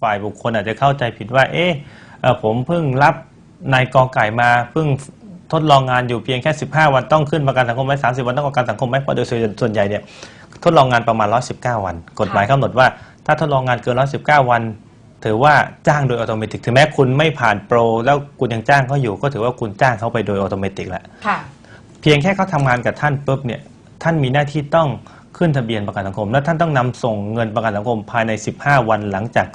ฝ่ายบุคคลอาจจะเข้าใจผิดว่า เอ๊ะเอ่อผมเพิ่งรับนายกอไก่มาเพิ่งทดลองงานอยู่เพียงแค่ 15 วันต้องขึ้นประกันสังคมไหม30วันต้องประกันสังคมไหมเพราะโดยส่วนใหญ่เนี่ยทดลองงานประมาณ 119 วัน กฎหมายกำหนดว่า ถ้าทดลองงานเกิน 119 วัน ถือว่าจ้างโดยอัตโนมัติถึงแม้คุณไม่ผ่านโปร แล้วคุณยังจ้างเขาอยู่ ก็ถือว่าคุณจ้างเขาไปโดยอัตโนมัติแล้วค่ะเพียงแค่เขาทำงานกับท่านปุ๊บเนี่ยท่านมีหน้าที่ต้องขึ้นทะเบียนประกันสังคม และท่านต้องนำส่งเงินประกันสังคมภายใน 15 วันหลังจาก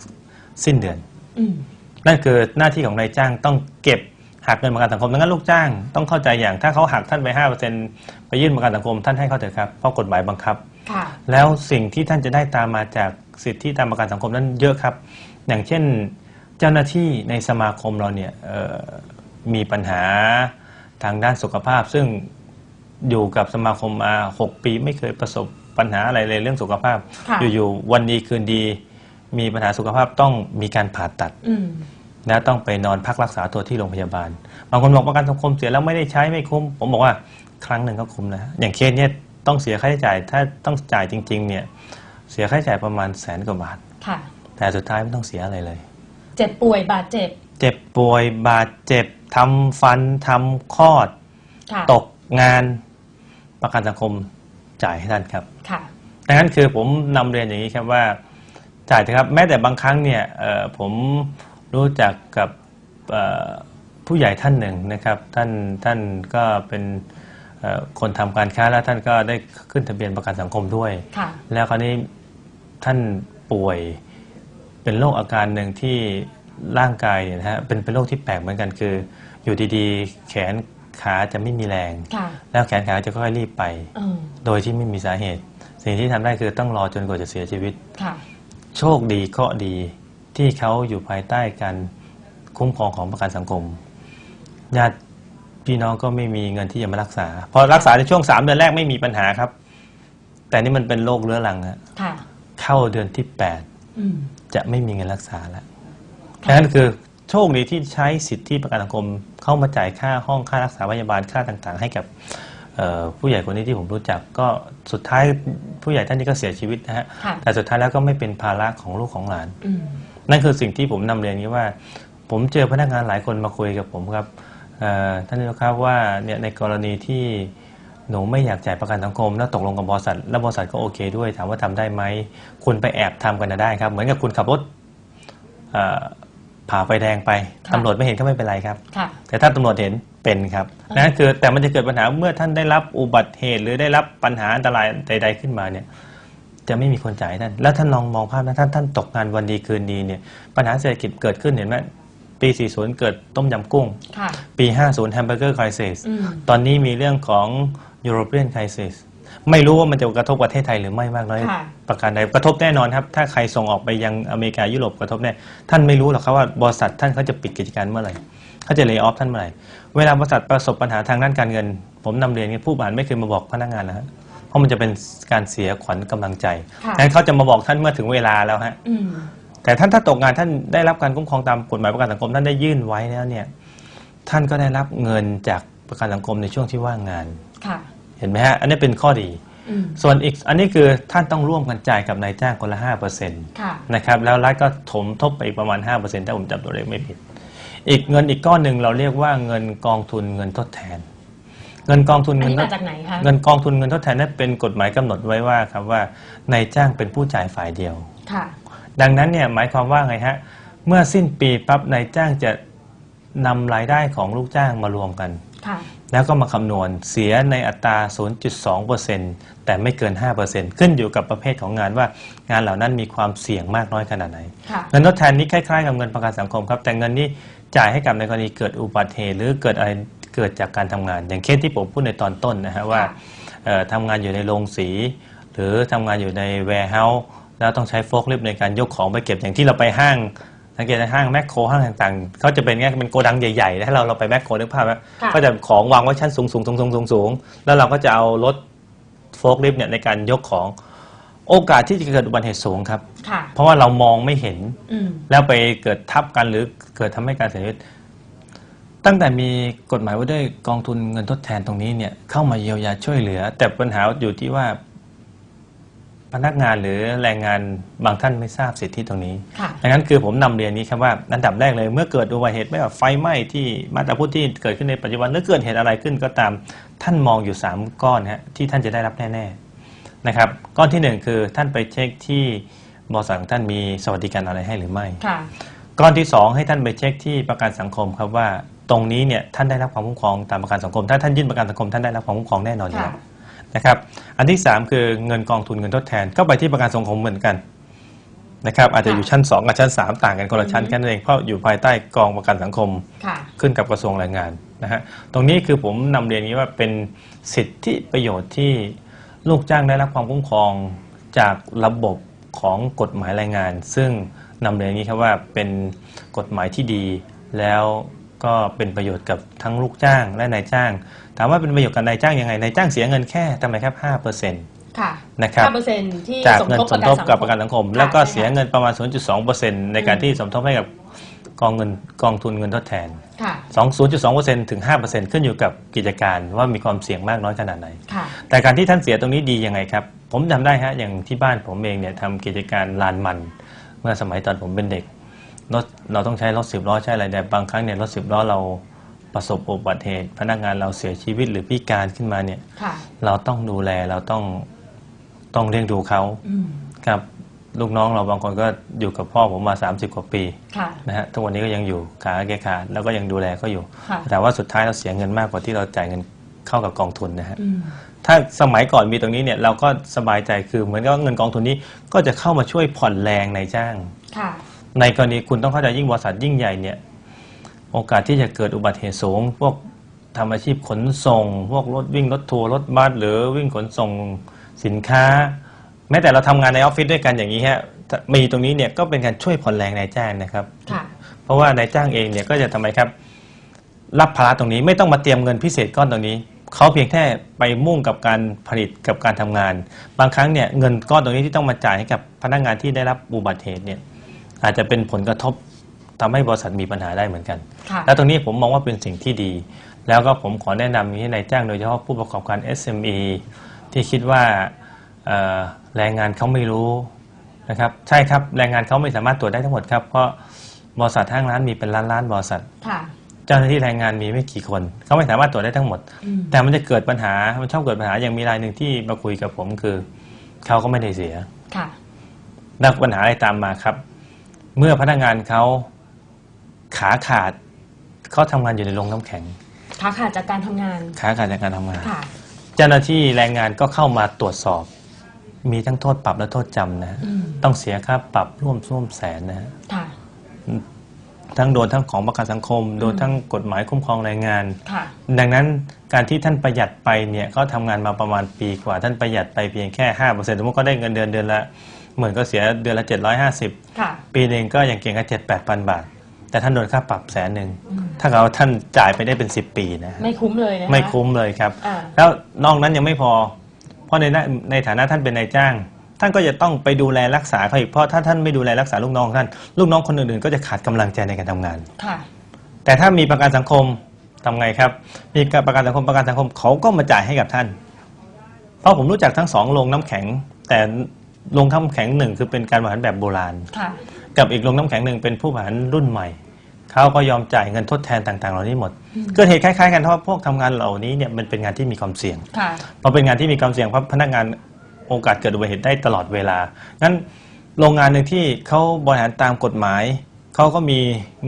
สิ้นเดือนอืมนั่นคือหน้าที่ของนายจ้างต้องเก็บหักเงินประกันสังคมดังนั้นลูกจ้างต้องเข้าใจอย่างถ้าเขาหักท่านไป5%ไปยื่นประกันสังคมท่านให้เขาเถอะครับเพราะกฎหมายบังคับค่ะแล้วสิ่งที่ท่านจะได้ตามมาจากสิทธิตามประกันสังคมนั้นเยอะครับ อย่างเช่นเจ้าหน้าที่ในสมาคมเราเนี่ยเอ่อมีปัญหาทางด้านสุขภาพ ซึ่งอยู่กับสมาคมมา6ปีไม่เคยประสบปัญหาอะไรเลยเรื่องสุขภาพค่ะอยู่ๆวันดีคืนดี มีปัญหาสุขภาพต้องมีการผ่าตัดอืมนะต้องไปนอนพักรักษาตัวที่โรงพยาบาล บางคนบอกประกันสังคมเสียแล้วไม่ได้ใช้ไม่คุ้ม ผมบอกว่าครั้งหนึ่งก็คุ้มนะอย่างเคสเนี่ยต้องเสียค่าใช้จ่าย ถ้าต้องจ่ายจริง ๆ เนี่ย เสียค่าใช้จ่ายประมาณแสนกว่าบาทค่ะ แต่สุดท้ายไม่ต้องเสียอะไรเลย เจ็บป่วยบาดเจ็บ เจ็บป่วยบาดเจ็บทำฟันทำคลอดค่ะตกงานประกันสังคมจ่ายให้ท่านครับค่ะดังนั้นคือผมนำเรียนอย่างนี้ครับว่า จ่ายเถอะครับแม้แต่บางครั้งเนี่ยเอ่อผมรู้จักกับเอ่อผู้ใหญ่ท่านหนึ่งนะครับท่านท่านก็เป็นเอ่อคนทำการค้าแล้วท่านก็ได้ขึ้นทะเบียนประกันสังคมด้วยค่ะแล้วคราวนี้ท่านป่วยเป็นโรคอาการหนึ่งที่ร่างกายเนี่ยนะฮะเป็นเป็นโรคที่แปลกเหมือนกันคือ อยู่ดีๆ แขนขาจะไม่มีแรงค่ะแล้วแขนขาจะค่อยๆรีบไปเออโดยที่ไม่มีสาเหตุ สิ่งที่ทำได้คือต้องรอจนกว่าจะเสียชีวิตค่ะ โชคดีเคราะห์ดีที่เขาอยู่ภายใต้การคุ้มครองของประกันสังคมญาติพี่น้องก็ไม่มีเงินที่จะมารักษา พอรักษาในช่วงสามเดือนแรกไม่มีปัญหาครับ แต่นี่มันเป็นโรคเรื้อรังฮะค่ะเข้าเดือนที่แปดอืมจะไม่มีเงินรักษาแล้วดังนั้นคือโชคดีที่ใช้สิทธิประกันสังคมเข้ามาจ่ายค่าห้องค่ารักษาพยาบาลค่าต่าง ๆ ให้กับเอ่อ ผู้ใหญ่คนนี้ที่ผมรู้จักก็สุดท้ายผู้ใหญ่ท่านนี้ก็เสียชีวิตนะฮะค่ะแต่สุดท้ายแล้วก็ไม่เป็นภาระของลูกของหลานอืมนั่นคือสิ่งที่ผมนำเรียนนี้ว่า ผมเจอพนักงานหลายคนมาคุยกับผมครับเอ่อท่านนายกครับว่าเนี่ยในกรณีที่หนูไม่อยากจ่ายประกันสังคม แล้วตกลงกับบริษัทแล้วบริษัทก็โอเคด้วย ถามว่าทำได้ไหมคุณไปแอบทำกันนะได้ครับ เหมือนกับคุณขับรถเอ่อผ่าไฟแดงไปค่ะตำรวจไม่เห็นก็ไม่เป็นไรครับค่ะแต่ถ้าตำรวจเห็น เป็นครับนั่นคือแต่มันจะเกิดปัญหาเมื่อท่านได้รับอุบัติเหตุ หรือได้รับปัญหาอันตรายใด ๆ ขึ้นมาเนี่ยจะไม่มีคนจ่ายให้ท่าน แล้วท่านลองมองภาพนะท่านท่านตกงานวันดีคืนดีเนี่ยปัญหาเศรษฐกิจเกิดขึ้นเห็นไหมปี 40 เกิดต้มยำกุ้งค่ะปี 50 แฮมเบอร์เกอร์คริสอืมตอนนี้มีเรื่องของยูโรเปียนคริสไม่รู้ว่ามันจะกระทบประเทศไทยหรือไม่มากน้อยค่ะประการใดกระทบแน่นอนครับ ถ้าใครส่งออกไปยังอเมริกายุโรปกระทบแน่ ท่านไม่รู้หรอกครับว่าบริษัทท่านเขาจะปิดกิจการเมื่อไหร่ เขาจะเล y o ออฟท่านเมื่อไหร่เวลาบริษัทประสบปัญหาทางด้านการเงิน ผมนำเรียนผู้บริหารไม่เคยมาบอกพนักงานนะฮะเพราะมันจะเป็นการเสียขวัญกำลังใจค่ะงั้นเขาจะมาบอกท่านเมื่อถึงเวลาแล้วฮะอืมแต่ท่านถ้าตกงานท่านได้รับการคุ้มครองตามกฎหมายประกันสังคมท่านได้ยื่นไว้แล้วเนี่ย ท่านก็ได้รับเงินจากประกันสังคมในช่วงที่ว่างงานค่ะเห็นไหมฮะ อันนี้เป็นข้อดีอืมส่วนอีกอันนี้คือท่านต้องร่วมกันจ่ายกับนายจ้างคนละ5%ค่ะนะครับแล้วรัฐก็ถมทบไปอีกประมาณ5%ถ้าผมจำตัวเลขไม่ผิด อีกเงินอีกก้อนหนึ่งเราเรียกว่าเงินกองทุนเงินทดแทน เงินกองทุนอันเงินนี้ทมาดจากไหนคะเงินกองทุนเงินทดแทนนั้นเป็นกฎหมายกำหนดไว้ว่าครับว่านายจ้างเป็นผู้จ่ายฝ่ายเดียว ค่ะ ดังนั้นเนี่ยหมายความว่าไงฮะเมื่อสิ้นปีปั๊บนายจ้างจะนำรายได้ของลูกจ้างมารวมกัน ค่ะ แล้วก็มาคำนวณเสียในอัตรา 0.2%แต่ไม่เกิน 5%ขึ้นอยู่กับประเภทของงานว่างานเหล่านั้นมีความเสี่ยงมากน้อยขนาดไหน ค่ะ เงินทดแทนนี้คล้ายๆกับเงินประกันสังคมครับ แต่เงินนี้ จ่ายให้กับในกรณีเกิดอุบัติเหตุหรือเกิดอะไรเกิดจากการทำงาน อย่างเคสที่ผมพูดในตอนต้นนะฮะว่าค่ะเอ่อทำงานอยู่ในโรงสี หรือทำงานอยู่ในแวร์เฮาส์แล้วต้องใช้โฟล์คลิฟต์ในการยกของไปเก็บอย่างที่เราไปห้างสังเกตในห้างแมคโครห้างต่างๆเขาจะเป็นไงเป็นโกดังใหญ่ๆนะถ้าเราเราไปแมคโครนึกภาพไหมค่ะก็จะของวางไว้ชั้นสูงสูงสูงสูงสูงสูงแล้วเราก็จะเอารถโฟล์คลิฟต์เนี่ยในการยกของ โอกาสที่จะเกิดอุบัติเหตุสูงครับ ค่ะ เพราะว่าเรามองไม่เห็น อืม แล้วไปเกิดทับกันหรือเกิดทำให้การเสียชีวิต ตั้งแต่มีกฎหมายว่าด้วยกองทุนเงินทดแทนตรงนี้เนี่ยเข้ามาเยียวยาช่วยเหลือ แต่ปัญหาอยู่ที่ว่าปพนักงานหรือแรงงานบางท่านไม่ทราบสิทธิตรงนี้ค่ะ ดังนั้นคือผมนำเรียนนี้ครับว่าอันดับแรกเลยเมื่อเกิดอุบัติเหตุไม่ว่าไฟไหม้ที่มาตาพุทธที่เกิดขึ้นในปัจจุบันหรือเกิดเหตุอะไรขึ้นก็ตามท่านมองอยู่3ก้อนฮะที่ท่านจะได้รับแน่ๆ นะครับก้อนทีหนึ่1 คือท่านไปเช็คที่บริษัทของท่านมีสวัสดิการอะไรให้หรือไม่ ค่ะ ก้อนที่ 2 ให้ท่านไปเช็คที่ประกันสังคมครับว่าตรงนี้เนี่ยท่านได้รับความคุ้มครองตามประกันสังคม ถ้าท่านยื่นประกันสังคมท่านได้รับความคุ้มครองแน่นอนอยู่ค่ะแล้วนะครับอันที่ 3 คือเงินกองทุนเงินทดแทนก็ไปที่ประกันสังคมเหมือนกันนะครับอาจจะอยู่ชั้น 2 กับชั้น 3 ต่างกันคนละชั้นแค่นั้นเองเพราะอยู่ภายใต้กองประกันสังคม ค่ะ ขึ้นกับกระทรวงแรงงานนะฮะ ตรงนี้คือผมนำเรียนอย่างนี้ว่าเป็นสิทธิประโยชน์ที่ ลูกจ้างได้รับความคุ้มครองจากระบบของกฎหมายแรงงาน ซึ่งนำเรียนอย่างนี้ครับว่าเป็นกฎหมายที่ดี แล้วก็เป็นประโยชน์กับทั้งลูกจ้างและนายจ้าง ถามว่าเป็นประโยชน์กับนายจ้างยังไงนายจ้างเสียเงินแค่ทำไมครับ5%ค่ะนะครับห้าเปอร์เซ็นต์ที่จากสมเงินทบสมทบกับประกันสังคมค่ะแล้วก็ใช่เสียค่ะเงินประมาณ 0.2%ในการที่สมทบให้กับ กองเงินกองทุนเงินทดแทน ค่ะ 2 0.2%ถึง 5%ขึ้นอยู่กับกิจการว่ามีความเสี่ยงมากน้อยขนาดไหน ค่ะ แต่การที่ท่านเสียตรงนี้ดียังไงครับ ผมจำได้ฮะอย่างที่บ้านผมเองเนี่ยทำกิจการลานมัน เมื่อสมัยตอนผมเป็นเด็กรถเราต้องใช้รถสิบล้อใช้อะไรแต่บางครั้งเนี่ยรถสิบล้อเราประสบอุบัติเหตุพนักงานเราเสียชีวิตหรือพิการขึ้นมาเนี่ย ค่ะ เราต้องดูแลเราต้องต้องเลี้ยงดูเขาอืม ครับ ลูกน้องเราบางคนก็อยู่กับพ่อผมมา 30 กว่าปีค่ะ นะฮะทุกวันนี้ก็ยังอยู่ขาแกขาดแล้วก็ยังดูแลเขาอยู่ ค่ะ แต่ว่าสุดท้ายเราเสียเงินมากกว่าที่เราจ่ายเงินเข้ากับกองทุนนะฮะ อืม ถ้าสมัยก่อนมีตรงนี้เนี่ยเราก็สบายใจคือเหมือนกับว่าเงินกองทุนนี้ก็จะเข้ามาช่วยผ่อนแรงในายจ้าง ค่ะ ในกรณีคุณต้องเข้าใจยิ่งบริษัทยิ่งใหญ่เนี่ยโอกาสที่จะเกิดอุบัติเหตุสูง พวกทำอาชีพขนส่ง พวกรถวิ่งรถทัวร์รถบัสหรือวิ่งขนส่งสินค้า แม้แต่เราทำงานในออฟฟิศด้วยกันอย่างนี้ฮะถ้ามีตรงนี้เนี่ยก็เป็นการช่วยผ่อนแรงนายจ้างนะครับ ค่ะ เพราะว่านายจ้างเองเนี่ยก็จะทำไมครับ รับภาระตรงนี้ไม่ต้องมาเตรียมเงินพิเศษก้อนตรงนี้เขาเพียงแค่ไปมุ่งกับการผลิตกับการทำงาน บางครั้งเนี่ยเงินก้อนตรงนี้ที่ต้องมาจ่ายให้กับพนักงานที่ได้รับอุบัติเหตุเนี่ยอาจจะเป็นผลกระทบทำให้บริษัทมีปัญหาได้เหมือนกัน ค่ะ และตรงนี้ผมมองว่าเป็นสิ่งที่ดี แล้วก็ผมขอแนะนำให้นายจ้างโดยเฉพาะผู้ประกอบการ SME ที่คิดว่าเอ่อ แรงงานเขาไม่รู้นะครับใช่ครับแรงงานเขาไม่สามารถตรวจได้ทั้งหมดครับเพราะบริษัทห้างร้านมีเป็นล้านล้านๆบริษัทค่ะเจ้าหน้าที่แรงงานมีไม่กี่คนเขาไม่สามารถตรวจได้ทั้งหมดอืมแต่มันจะเกิดปัญหามันชอบเกิดปัญหาอย่างมีรายหนึ่งที่มาคุยกับผมคือเขาก็ไม่ได้เสียค่ะแล้วปัญหาอะไรตามมาครับ เมื่อพนักงานเขาขาขาดเขาทำงานอยู่ในโรงน้ำแข็งขาขาดจากการทำงานขาขาดจากการทำงานค่ะเจ้าหน้าที่แรงงานก็เข้ามาตรวจสอบ มีทั้งโทษปรับและโทษจำนะฮะอืมต้องเสียค่าปรับร่วมร่วมแสนนะฮะค่ะ ทั้งโดนทั้งของประกันสังคม โดนทั้งกฎหมายคุ้มครองแรงงาน ค่ะ ดังนั้นการที่ท่านประหยัดไปเนี่ยเขาทำงานมาประมาณปีกว่า ท่านประหยัดไปเพียงแค่ห้าเปอร์เซ็นต์สมมติก็ได้เงินเดือนเดือนละหมื่นก็เสียเดือนละเจ็ดร้อยห้าสิบค่ะ ปีหนึ่งก็ยังเก่งก็เจ็ดแปดพันบาท แต่ท่านโดนค่าปรับแสนหนึ่งอืมถ้าเขาท่านจ่ายไปได้เป็นสิบปีนะฮะ ไม่คุ้มเลยนะคะ ไม่คุ้มเลยครับ อ่า แล้วนอกนั้นยังไม่พอ เพราะในหน้าในฐานะท่านเป็นนายจ้าง ท่านก็จะต้องไปดูแลรักษาเขาอีกเพราะถ้าท่านไม่ดูแลรักษาลูกน้องท่านลูกน้องคนอื่นๆก็จะขาดกำลังใจในการทำงานค่ะแต่ถ้ามีประกันสังคมทำไงครับ มีการประกันสังคมประกันสังคมเขาก็มาจ่ายให้กับท่าน เพราะผมรู้จักทั้งสองโรงน้ำแข็ง แต่โรงน้ำแข็งหนึ่งคือเป็นการบริหารแบบโบราณค่ะกับอีกโรงน้ำแข็งหนึ่งเป็นผู้บริหารรุ่นใหม่ เขาก็ยอมจ่ายเงินทดแทนต่างๆ เหล่านี้หมดอืมเกิดเหตุคล้ายๆกันเพราะพวกทำงานเหล่านี้เนี่ยมันเป็นงานที่มีความเสี่ยงค่ะ พอเป็นงานที่มีความเสี่ยงเพราะพนักงานโอกาสเกิดอุบัติเหตุได้ตลอดเวลางั้นโรงงานหนึ่งที่เขาบริหารตามกฎหมายเขาก็มี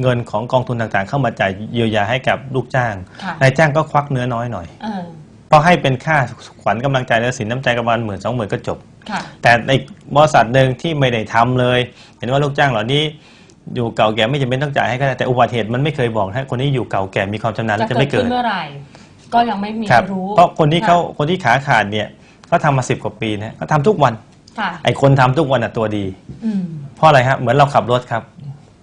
เงินของกองทุนต่างๆ เข้ามาจ่ายเยียวยาให้กับลูกจ้างค่ะ นายจ้างก็ควักเนื้อน้อยหน่อยเออเพราะให้เป็นค่าขวัญกำลังใจและสินน้ำใจประมาณหมื่นสองหมื่นก็จบ ค่ะ แต่ในบริษัทหนึ่งที่ไม่ได้ทำเลย เห็นว่าลูกจ้างเหล่านี้ อยู่เก่าแก่ไม่จำเป็นต้องจ่ายให้ก็ได้แต่อุบัติเหตุมันไม่เคยบอกนะคนนี้อยู่เก่าแก่มีความชำนาญจะแล้วจะเกิไม่ดเกิขึ้ดนเมื่อไหร่ ก็ยังไม่มีครับรู้เพราะคนที่เขาค่ะคนที่ขาขาดเนี่ยเขาทำมาสิบกว่าปีนะเขาทำทุกวัน ค่ะไอ้คนทำทุกวันอะตัวดี อืมเพราะอะไรฮะเหมือนเราขับรถครับ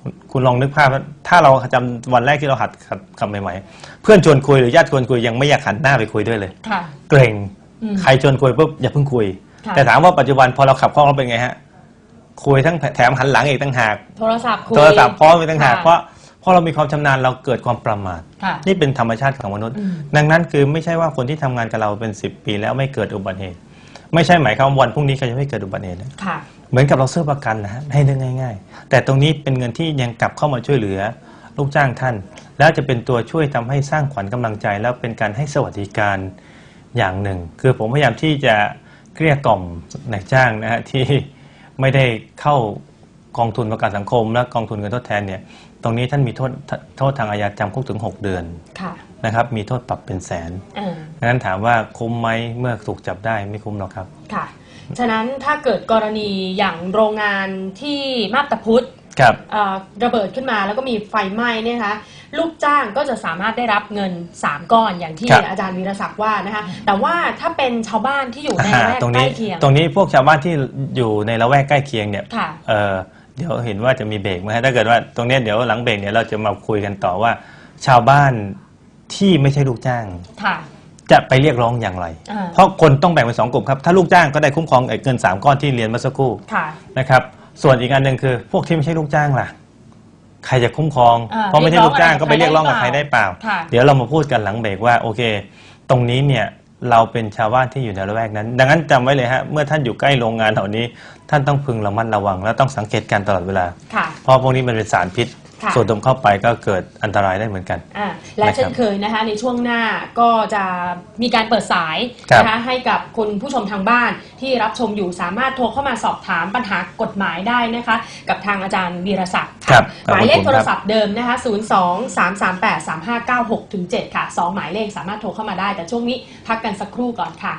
คุณคุณลองนึกภาพว่าถ้าเราจำวันแรกที่เราหัดขับขับใหม่ๆ เพื่อนชวนคุยหรือญาติชวนคุยยังไม่อยากหันหน้าไปคุยด้วยเลย ค่ะ เกรงอืม ใครชวนคุยปุ๊บอย่าเพิ่งคุย ค่ะ แต่ถามว่าปัจจุบันพอเราขับคล่องเราเป็นไงฮะ คุยทั้งแถมหันหลังอีกตั้งหาก โทรศัพท์คุย โทรศัพท์พร้อมอีกตั้งหากค่ะเพราะเพราะเรามีความชำนาญเราเกิดความประมาท ค่ะนี่เป็นธรรมชาติของมนุษย์ อืม ดังนั้นคือไม่ใช่ว่าคนที่ทำงานกับเราเป็น 10 ปีแล้วไม่เกิดอุบัติเหตุ ไม่ใช่หมายความว่าวันพรุ่งนี้เขาจะไม่เกิดอุบัติเหตุนะ ค่ะ เหมือนกับเราซื้อประกันนะฮะให้นึกง่าย ๆ แต่ตรงนี้เป็นเงินที่ยังกลับเข้ามาช่วยเหลือ ลูกจ้างท่าน แล้วจะเป็นตัวช่วยทำให้สร้างขวัญกำลังใจ แล้วเป็นการให้สวัสดิการอย่างหนึ่ง คือผมพยายามที่จะเกลี้ยกล่อมนายจ้างนะฮะที่ ไม่ได้เข้ากองทุนประกันสังคม และกองทุนเงินทดแทนเนี่ยตรงนี้ท่านมีโทษโทษทางอาญาจำคุกถึง 6 เดือนค่ะนะครับมีโทษปรับเป็นแสนเออดังนั้นถามว่าคุ้มไหมเมื่อถูกจับได้ไม่คุ้มหรอกครับค่ะ ฉะนั้นถ้าเกิดกรณีอย่างโรงงานที่มาบตาพุธ ครับเอ่อระเบิดขึ้นมาแล้วก็มีไฟไหม้เนี่ยนะคะลูกจ้างก็จะสามารถได้รับเงิน 3 ก้อนอย่างที่ครับอาจารย์วีรศักดิ์ว่านะคะแต่ว่าถ้าเป็นชาวบ้านที่อยู่ในอ่าละแวกตรงใกนี้ล้เคียงตรงนี้พวกชาวบ้านที่อยู่ในละแวกใกล้เคียงเนี่ย ค่ะ เออเดี๋ยวเห็นว่าจะมีเบรกไหมฮะถ้าเกิดว่าตรงเนี้ยเดี๋ยวหลังเบรกเนี่ยเราจะมาคุยกันต่อว่า ชาวบ้านที่ไม่ใช่ลูกจ้าง ค่ะ จะไปเรียกร้องอย่างไร อ่า เพราะคนต้องแบ่งเป็นสองกลุ่มครับ ถ้าลูกจ้างก็ได้คุ้มครองไอ้เงินสามก้อนที่เรียนเมื่อสักครู่ค่ะ นะครับ ส่วนอีกอันหนึ่งคือพวกที่ไม่ใช่ลูกจ้างล่ะ ใครจะคุ้มครอง อ่าเพราะไม่ใช่ลูกจ้างเรียกร้องก็ไปเรียกร้องกับใคใครรได้ได้เปเปล่าล่า ค่ะ เดี๋ยวเรามาพูดกันหลังเบรกว่าโอเค ตรงนี้เนี่ยเราเป็นชาวบ้านที่อยู่ในละแวกนั้น ดังนั้นจำไว้เลยฮะเมื่อท่านอยู่ใกล้โรงงานเหล่านี้ ท่านต้องพึงระมัดระวัง และต้องสังเกตการณ์ตลอดเวลา ค่ะ เพราะพวกนี้มันเป็นสารพิษ ค่ะส่วนดมเข้าไปก็เกิดอันตรายได้เหมือนกัน อ่าและเช่นเคยนะคะในช่วงหน้าก็จะมีการเปิดสายครับนะคะให้กับคุณผู้ชมทางบ้านที่รับชมอยู่สามารถโทรเข้ามาสอบถามปัญหากฎหมายได้นะคะ กับทางอาจารย์วีรศักดิ์ครัค่ะบหมายเลขขอบคุณครับ โทรศัพท์เดิมนะคะ 0 2 3 3 8 3 5 9 6ถึง7ค่ะ 2 หมายเลขสามารถโทรเข้ามาได้ แต่ช่วงนี้พักกันสักครู่ก่อนค่ะ